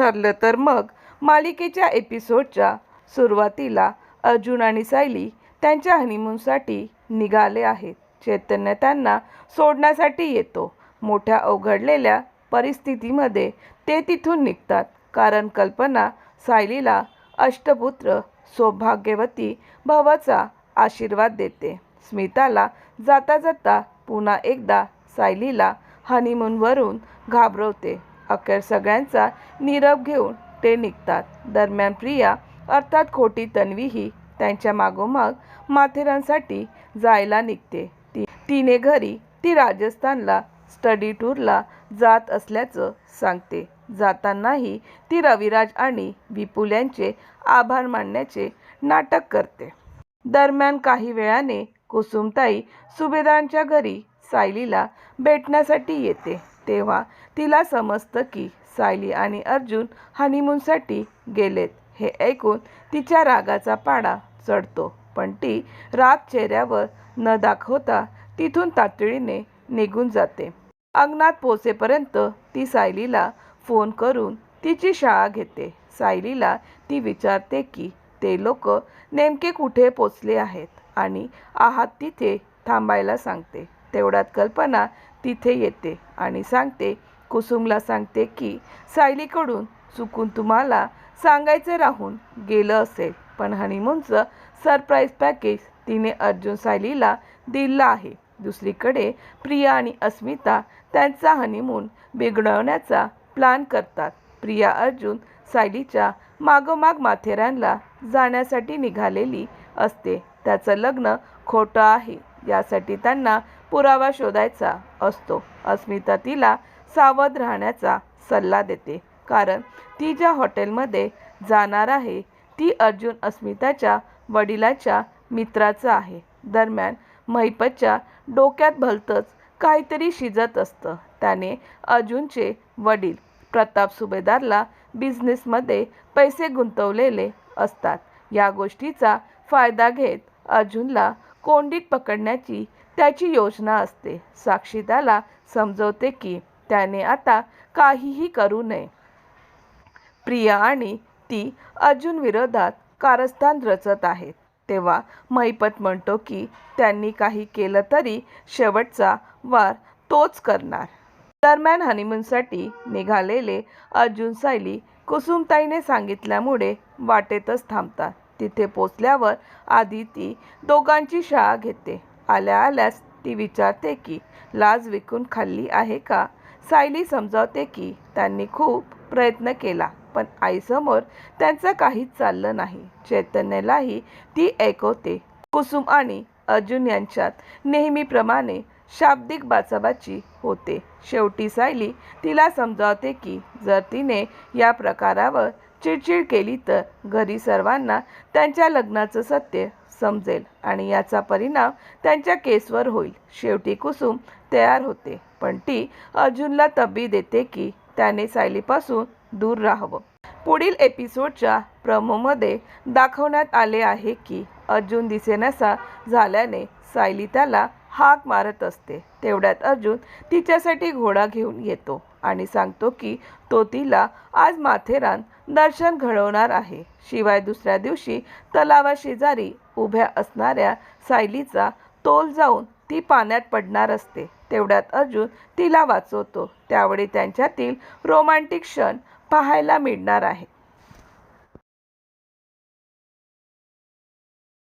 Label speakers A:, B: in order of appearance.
A: ठरलं तर मग मालिकेच्या एपिसोडच्या सुरुवातीला अर्जुन आणि सायली त्यांच्या हनीमूनसाठी निघाले आहेत. चैतन्य त्यांना सोडण्यासाठी येतो. मोठ्या अवघडलेल्या परिस्थितीमध्ये ते तिथून निघतात. कारण कल्पना सायलीला अष्टपुत्र सौभाग्यवती भावाचा आशीर्वाद देते. स्मिताला जाता जाता पुन्हा एकदा सायलीला हनीमूनवरून घाबरवते. अखेर सगळ्यांचा निरव घेऊन ते निघतात. दरम्यान प्रिया अर्थात खोटी तन्वीही त्यांच्या मागोमाग माथेरानसाठी जायला निघते. ती तिने घरी ती राजस्थानला स्टडी टूरला जात असल्याचं सांगते. जातानाही ती रविराज आणि विपुल यांचे आभार मानण्याचे नाटक करते. दरम्यान काही वेळाने कुसुमताई सुभेदारांच्या घरी सायलीला भेटण्यासाठी येते. तेव्हा तिला समजतं की सायली आणि अर्जुन हनीमूनसाठी गेलेत. हे ऐकून तिच्या रागाचा पाडा चढतो पण ती राग चेहऱ्यावर न दाखवता तिथून तातडीने निघून जाते. अंगणात पोचेपर्यंत ती सायलीला फोन करून तिची शाळा घेते. सायलीला ती विचारते की ते लोक नेमके कुठे पोचले आहेत आणि आहात तिथे थांबायला सांगते. तेवढ्यात कल्पना तिथे येते आणि सांगते कुसुमला सांगते की सायलीकडून चुकून तुम्हाला सांगायचं राहून गेलं असेल पण हनीमूनचं सरप्राईज पॅकेज तिने अर्जुन सायलीला दिलं आहे. दुसरीकडे प्रिया आणि अस्मिता त्यांचा हनीमून बिघडवण्याचा प्लान करतात. प्रिया अर्जुन सायलीच्या मागोमाग माथेरानला जाण्यासाठी निघालेली असते. त्याचं लग्न खोटं आहे यासाठी त्यांना पुरावा शोधायचा असतो. अस्मिता तिला सावध राहण्याचा सल्ला देते. कारण ती ज्या हॉटेलमध्ये जाणार आहे ती अर्जुन अस्मिताच्या वडिलाच्या मित्राचं आहे. दरम्यान महिपतच्या डोक्यात भलतंच काहीतरी शिजत असतं. त्याने अर्जुनचे वडील प्रताप सुभेदारला बिझनेसमध्ये पैसे गुंतवलेले असतात. या गोष्टीचा फायदा घेत अर्जुनला कोंडीत पकडण्याची त्याची योजना असते. साक्षी त्याला समजवते की त्याने आता काहीही करू नये. प्रिया आणि ती अर्जुन विरोधात कारस्थान रचत आहेत. तेव्हा महिपत म्हणतो की त्यांनी काही केलं तरी शेवटचा वार तोच करणार. दरम्यान हनीमूनसाठी निघालेले अर्जुन सायली कुसुमताईने सांगितल्यामुळे वाटेतच थांबतात. तिथे पोचल्यावर आधी ती दोघांची शाळा घेते. आल्या आल्यास ती विचारते की लाज विकून खाल्ली आहे का? सायली समजावते की त्यांनी खूप प्रयत्न केला पण आईसमोर त्यांचं काहीच चाललं नाही. चैतन्यलाही ती ऐकवते कुसुम आणि अर्जुन यांच्यात नेहमीप्रमाणे शाब्दिक बाचाबाची होते. शेवटी सायली तिला समजावते की जर तिने या प्रकारावर चिडचिड केली तर घरी सर्वांना त्यांच्या लग्नाचं सत्य समजेल आणि याचा परिणाम त्यांच्या केसवर होईल. शेवटी कुसुम तयार होते. पण ती अर्जुनला तब्बी देते की त्याने सायलीपासून दूर राहावं. पुढील एपिसोडच्या प्रमोमध्ये दाखवण्यात आले आहे की अर्जुन दिसेनासा झाल्याने सायली त्याला हाक मारत असते. तेवढ्यात अर्जुन तिच्यासाठी घोडा घेऊन येतो आणि सांगतो की तो तिला आज माथेरान दर्शन घडवणार आहे. शिवाय दुसऱ्या दिवशी तलावाशेजारी उभ्या असणाऱ्या सायलीचा तोल जाऊन ती पाण्यात पडणार असते. तेवढ्यात अर्जुन तिला वाचवतो. त्यावेळी त्यांच्यातील रोमॅन्टिक क्षण पाहायला मिळणार आहे